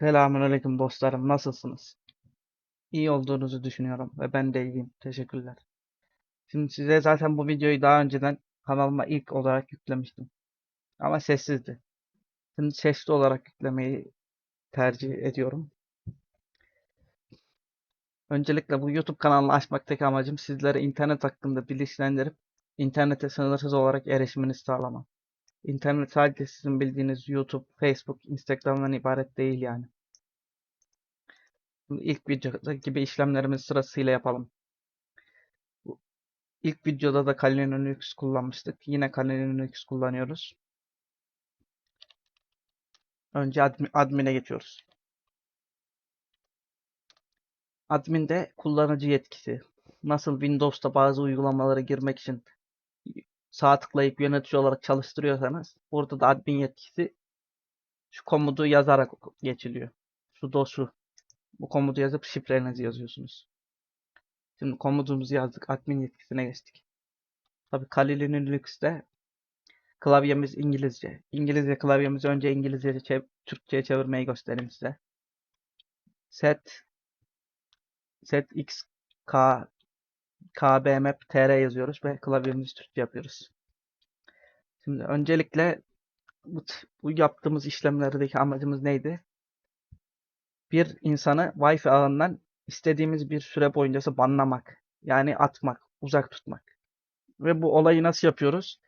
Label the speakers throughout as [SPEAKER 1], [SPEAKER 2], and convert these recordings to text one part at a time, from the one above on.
[SPEAKER 1] Selamünaleyküm dostlarım. Nasılsınız? İyi olduğunuzu düşünüyorum ve ben de iyiyim. Teşekkürler. Şimdi size zaten bu videoyu daha önceden kanalıma ilk olarak yüklemiştim. Ama sessizdi. Şimdi sesli olarak yüklemeyi tercih ediyorum. Öncelikle bu YouTube kanalını açmaktaki amacım sizlere internet hakkında bilinçlendirip internete sınırsız olarak erişiminizi sağlamak. İnternet sadece sizin bildiğiniz YouTube, Facebook, Instagram'dan ibaret değil yani. Şimdi ilk videoda gibi işlemlerimizi sırasıyla yapalım. İlk videoda da Kali Linux kullanmıştık. Yine Kali Linux kullanıyoruz. Önce admin, admin'e geçiyoruz. Admin'de kullanıcı yetkisi. Nasıl Windows'ta bazı uygulamalara girmek için sağ tıklayıp yönetici olarak çalıştırıyorsanız burada da admin yetkisi şu komutu yazarak geçiliyor. Sudo su. Bu komutu yazıp şifrenizi yazıyorsunuz. Şimdi komutumuzu yazdık. Admin yetkisine geçtik. Tabi Kali Linux'te klavyemiz İngilizce. İngilizce klavyemizi önce İngilizce çev Türkçe'ye çevirmeyi göstereyim size. Set set x k kbmap tr yazıyoruz ve klavyemizi Türkçe yapıyoruz. Şimdi öncelikle bu, bu yaptığımız işlemlerdeki amacımız neydi? Bir insanı Wi-Fi ağından istediğimiz bir süre boyunca banlamak. Yani atmak, uzak tutmak. Ve bu olayı nasıl yapıyoruz?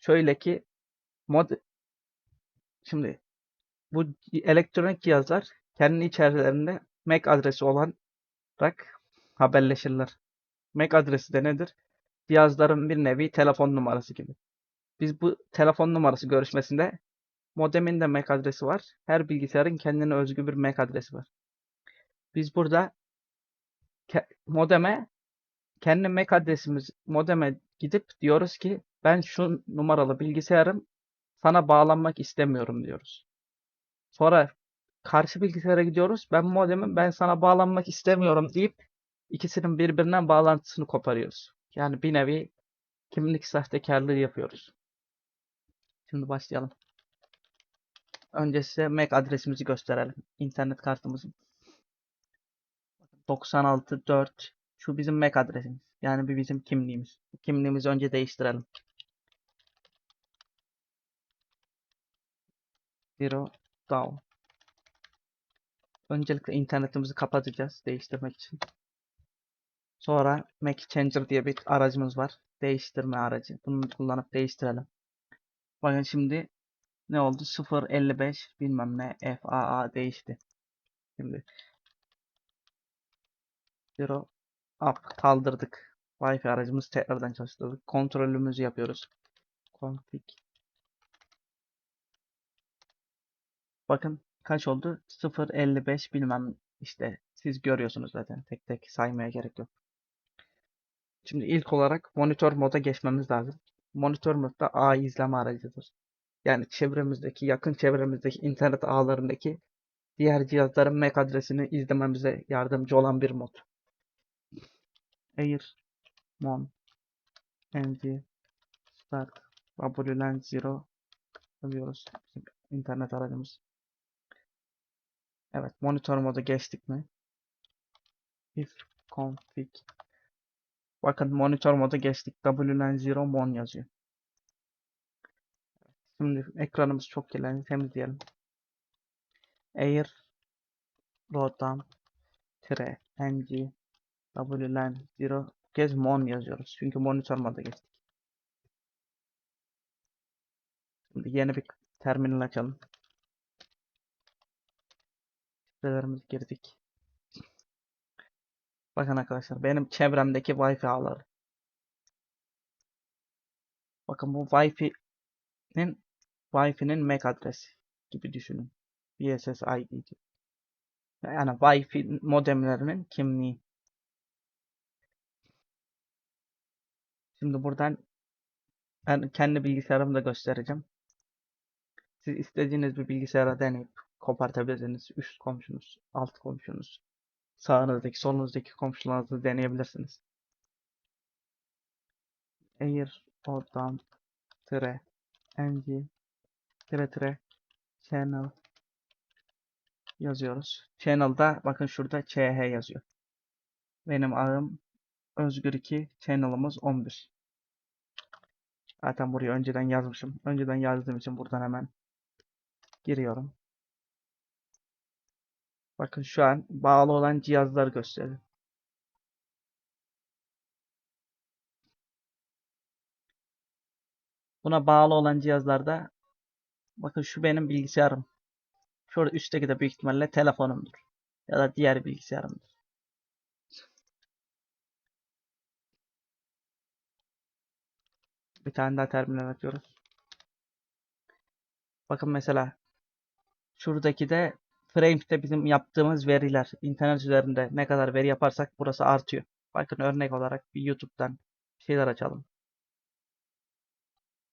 [SPEAKER 1] Şöyle ki mod şimdi bu elektronik cihazlar kendi içerilerinde MAC adresi olarak haberleşirler. MAC adresi de nedir? Cihazların bir nevi telefon numarası gibi. Biz bu telefon numarası görüşmesinde modemin de MAC adresi var. Her bilgisayarın kendine özgü bir MAC adresi var. Biz burada modeme kendi MAC adresimiz modeme gidip diyoruz ki ben şu numaralı bilgisayarım sana bağlanmak istemiyorum diyoruz. Sonra karşı bilgisayara gidiyoruz. Ben modemim ben sana bağlanmak istemiyorum deyip ikisinin birbirinden bağlantısını koparıyoruz. Yani bir nevi kimlik sahtekarlığı yapıyoruz. Şimdi başlayalım. Önce size MAC adresimizi gösterelim. İnternet kartımızın. 96.4 şu bizim MAC adresimiz. Yani bir bizim kimliğimiz. Kimliğimizi önce değiştirelim. Zero down. Öncelikle internetimizi kapatacağız değiştirmek için. Sonra Mac Changer diye bir aracımız var. Değiştirme aracı. Bunu kullanıp değiştirelim. Bakın şimdi ne oldu? 0.55 bilmem ne FAA değişti. Şimdi Zero up kaldırdık. Wi-Fi aracımızı tekrardan çalıştırdık. Kontrolümüzü yapıyoruz. Config. Bakın kaç oldu? 0.55 bilmem işte siz görüyorsunuz zaten. Tek tek saymaya gerek yok. Şimdi ilk olarak monitör moda geçmemiz lazım. Monitör modda ağ izleme aracıdır. Yani çevremizdeki, yakın çevremizdeki internet ağlarındaki diğer cihazların MAC adresini izlememize yardımcı olan bir mod. Air Mon NG Start WLAN 0 yazıyoruz. internet aracımız. Evet monitör modu geçtik mi? If config Bakın monitör modu geçtik. WLAN 0 mon yazıyor. Şimdi ekranımız çok kirlendi. Temizleyelim. Air Rotam tire ng WLAN 0 kez mon yazıyoruz. Çünkü monitör moda geçtik. Şimdi yeni bir terminal açalım. Şifrelerimizi girdik. Bakın arkadaşlar benim çevremdeki Wi-Fi ağları. Bakın bu Wi-Fi'nin Wi-Fi'nin MAC adresi gibi düşünün. BSSID gibi. Yani Wi-Fi modemlerinin kimliği. Şimdi buradan ben kendi bilgisayarımı da göstereceğim. Siz istediğiniz bir bilgisayara deneyip kopartabilirsiniz. Üst komşunuz, alt komşunuz, sağınızdaki, solunuzdaki komşularınızı deneyebilirsiniz. Air oradan tire ng tire tire channel yazıyoruz. Channel'da bakın şurada CH yazıyor. Benim ağım Özgür 2, channel'ımız 11. Zaten buraya önceden yazmışım. Önceden yazdığım için buradan hemen giriyorum. Bakın şu an bağlı olan cihazlar gösteriyor. Buna bağlı olan cihazlarda bakın şu benim bilgisayarım. Şurada üstteki de büyük ihtimalle telefonumdur. Ya da diğer bilgisayarımdır. Bir tane daha terminal açıyoruz. Bakın mesela şuradaki de Frames'te bizim yaptığımız veriler. internet üzerinde ne kadar veri yaparsak burası artıyor. Bakın örnek olarak bir YouTube'dan bir şeyler açalım.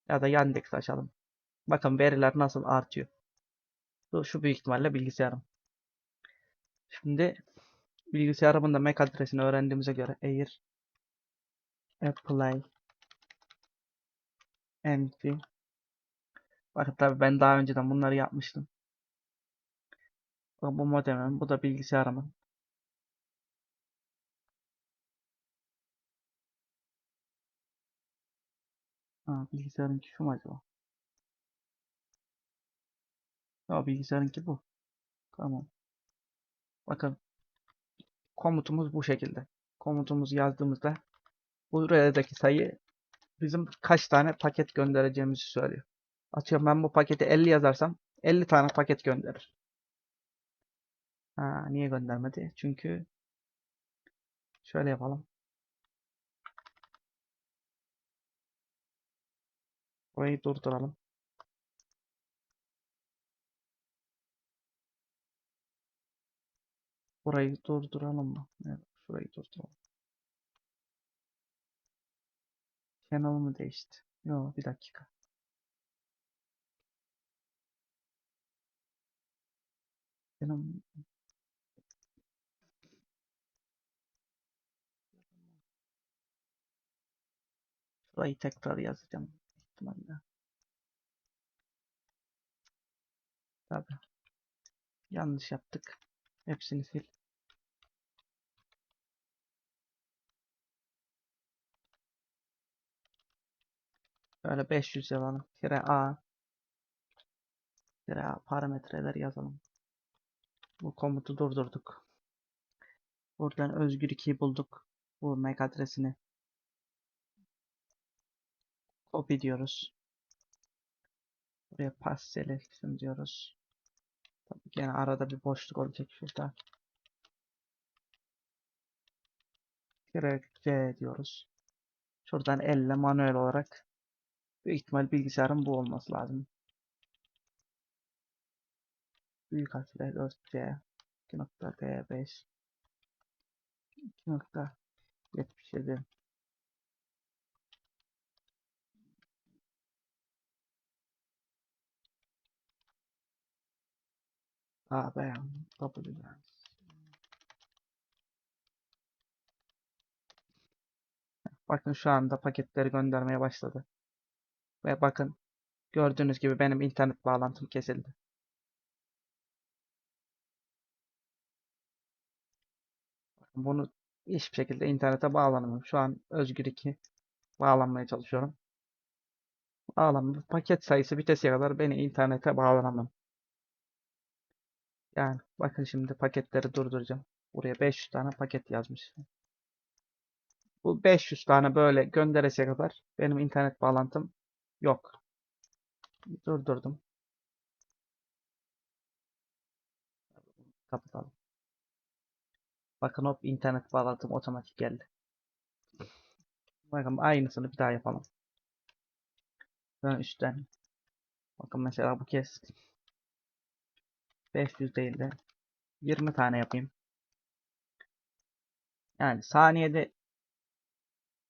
[SPEAKER 1] Ya da Yandex açalım. Bakın veriler nasıl artıyor. Bu şu büyük ihtimalle bilgisayarım. Şimdi bilgisayarımın da MAC adresini öğrendiğimize göre Air Apply NV Bakın tabi ben daha önceden bunları yapmıştım. Bakın bu modemim, bu da bilgisayarımın. Ha, bilgisayarınki şu mu acaba? Ya bilgisayarınki bu. Tamam. Bakın komutumuz bu şekilde. Komutumuzu yazdığımızda buradaki sayı bizim kaç tane paket göndereceğimizi söylüyor. Atıyorum ben bu paketi 50 yazarsam 50 tane paket gönderir. Ha, niye göndermedi? Çünkü şöyle yapalım. Burayı durduralım. Burayı durduralım mı? Evet, şurayı durduralım. Channel mı değişti? Yok bir dakika. Benim Şurayı tekrar yazacağım. ihtimalle. Tabii. Yanlış yaptık. Hepsini sil. Böyle 500 yazalım. Tire A. Tire A parametreler yazalım. Bu komutu durdurduk. Buradan özgür 2'yi bulduk. Bu MAC adresini copy diyoruz. Buraya pass selection diyoruz. Tabii gene arada bir boşluk olacak şurada. Tire C diyoruz. Şuradan elle manuel olarak büyük ihtimal bilgisayarın bu olması lazım. Büyük harfle 4C 2.D5 2.77 AB W Bakın şu anda paketleri göndermeye başladı. Ve bakın gördüğünüz gibi benim internet bağlantım kesildi. Bunu hiçbir şekilde internete bağlanamıyorum. Şu an Özgür 2 bağlanmaya çalışıyorum. Bağlanma paket sayısı bitesiye kadar beni internete bağlanamam. Yani bakın şimdi paketleri durduracağım. Buraya 500 tane paket yazmış. Bu 500 tane böyle gönderesiye kadar benim internet bağlantım yok. Durdurdum. Kapatalım. Bakın hop internet bağlantım otomatik geldi. Bakın aynısını bir daha yapalım. Ben üstten. Bakın mesela bu kez 500 değil de 20 tane yapayım. Yani saniyede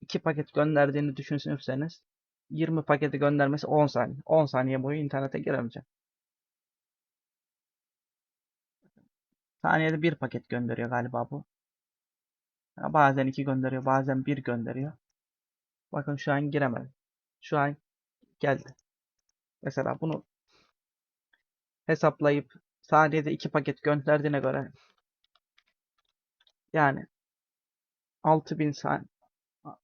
[SPEAKER 1] 2 paket gönderdiğini düşünürseniz 20 paketi göndermesi 10 saniye. 10 saniye boyu internete giremeyeceğim. Saniyede bir paket gönderiyor galiba bu. Bazen iki gönderiyor, bazen bir gönderiyor. Bakın şu an giremedim. Şu an geldi. Mesela bunu hesaplayıp saniyede 2 paket gönderdiğine göre yani 6000 saniye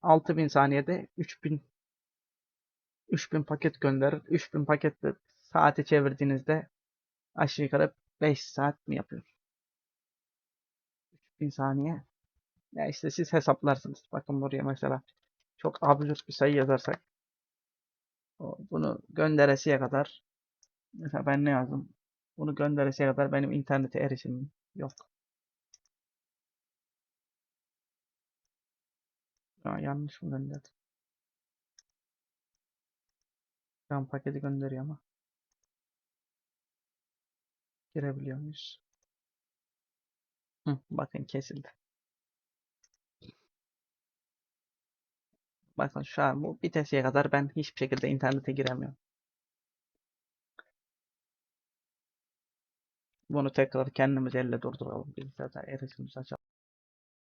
[SPEAKER 1] 6000 saniyede 3000 3000 paket gönderir. 3000 paketle saate çevirdiğinizde aşağı yukarı 5 saat mi yapıyor? 3000 saniye. Ya işte siz hesaplarsınız. Bakın buraya mesela çok absürt bir sayı yazarsak bunu gönderesiye kadar mesela ben ne yazdım? Bunu gönderesiye kadar benim internete erişimim yok. Ya yanlış mı gönderdim? An paketi gönderiyor ama. Girebiliyor muyuz? Hı, bakın kesildi. Bakın şu an bu bitesiye kadar ben hiçbir şekilde internete giremiyorum. Bunu tekrar kendimiz elle durduralım. Bilgisayarda erişimimizi açalım.